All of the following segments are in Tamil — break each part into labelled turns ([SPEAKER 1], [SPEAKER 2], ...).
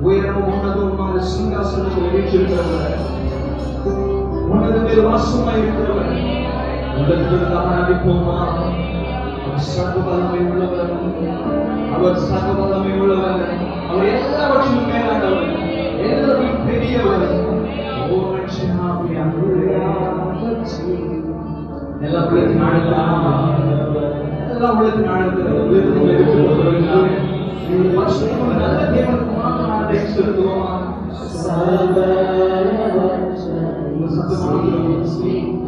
[SPEAKER 1] உயரமும் உன்னதமான சிங்காசனத்தில் வீற்றிருக்கிறவர் உன்னதத்தில் வாசமாய் இருக்கிறவர் உலகத்திற்கு ஆராதிப்போமா அவர் சர்வ உள்ளவர். அவர் சர்வ உள்ளவர். அவர் எல்லாவற்றிலும் மேலானவர். எல்லாரும் பெரியவர். எல்லா உள்ளத்தின் ஆழத்தில்? எல்லா Salvador, Salvador, Salvador,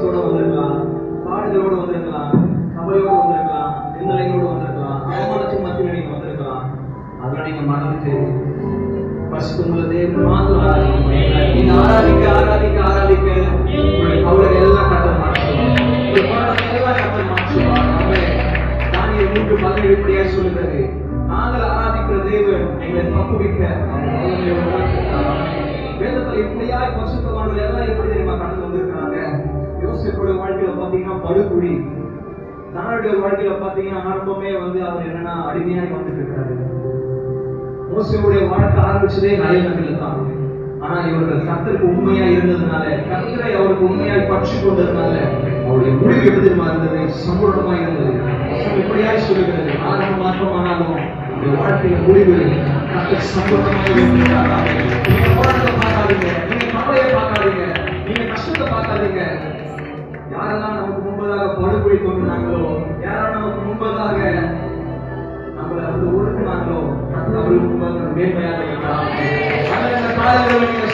[SPEAKER 1] சந்தோஷத்தோட வந்திருக்கலாம் பாடுகளோட வந்திருக்கலாம் கவலையோட வந்திருக்கலாம் நிந்தனைகளோட வந்திருக்கலாம் அவமானத்தின் மத்தியில் நீங்க வந்திருக்கலாம். அதெல்லாம் நீங்க மறந்துட்டு பரிசுத்தமுள்ள தேவன் மாத்திரம் ஆராதிக்க நீங்க ஆராதிக்க ஆராதிக்க ஆராதிக்க உங்களுடைய கவலை எல்லாம் கத்தர் மூன்று பதினேழு இப்படியா சொல்லுகிறது. நாங்கள் ஆராதிக்கிற தேவன் எங்களை தப்புவிக்க. அவர் வல்லமை உள்ளவராக எல்லாம் எப்படி தெரியுமா? கடந்து யோசிப்புடைய வாழ்க்கையில பாத்தீங்கன்னா படுகுழி. தானுடைய வாழ்க்கையில பாத்தீங்கன்னா ஆரம்பமே வந்து அவர் என்னன்னா அடிமையாய் வந்துட்டு இருக்காரு. மோசையுடைய வாழ்க்கை ஆரம்பிச்சதே நயனத்தில் தான். ஆனா இவர்கள் கர்த்தருக்கு உண்மையா இருந்ததுனால கர்த்தரை அவருக்கு உண்மையாய் பற்றி கொண்டதுனால அவருடைய முடிவு எப்படி இருந்தது? சம்பூர்ணமா இருந்தது. எப்படியாய் இப்படியாய் சொல்லுகிறது ஆரம்பம் மாற்றமானாலும் இந்த வாழ்க்கைய முடிவு கர்த்தர் சம்பூர்ணமாக நீங்க போராட்டத்தை பார்க்காதீங்க. நீங்க கவலையை பார்க்காதீங்க. நீங்க கஷ்டத்தை பார்க்காதீங்க. யாரெல்லாம் நமக்கு முன்பதாக படுகொலை கொண்டாங்களோ யாரெல்லாம் நமக்கு முன்பதாக நம்மளை வந்து ஒடுக்குனாங்களோ அவர்களுக்கு முன்பாக மேன்மையாக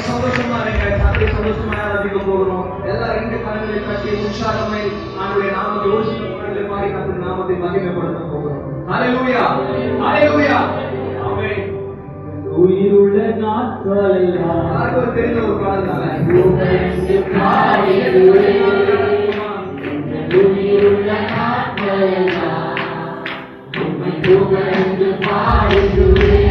[SPEAKER 1] சந்தோஷமா இருங்க. கத்தை சந்தோஷமா ஆராதிக்க போகிறோம் எல்லாரும் ரெண்டு கரங்களை கட்டி உற்சாகமை ஆண்டுடைய நாமத்தை மகிமைப்படுத்த போகிறோம். ஹalleluya ஹalleluya ஆமென்
[SPEAKER 2] உயிருள்ள
[SPEAKER 1] யாருக்கும் தெரிஞ்ச ஒரு பாடல் தானே.
[SPEAKER 2] உயிருள்ள நாட்களெல்லாம் உம்மை புகழ்ந்து பாடிடுவேன்.